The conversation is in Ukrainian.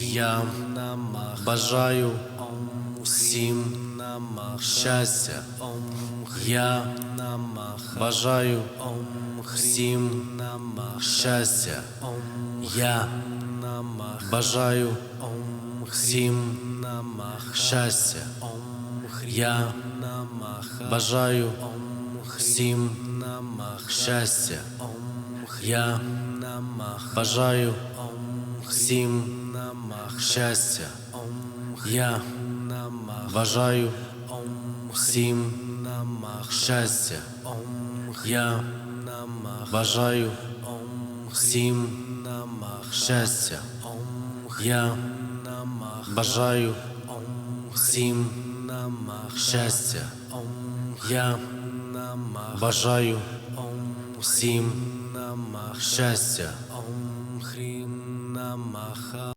Я бажаю всім щастя. Я бажаю всім щастя. Я бажаю всім щастя. Я бажаю всім щастя. Я бажаю всім щастя. Я бажаю всім щастя. Я бажаю всім щастя. Я бажаю всім щастя. Я бажаю всім щастя. Macha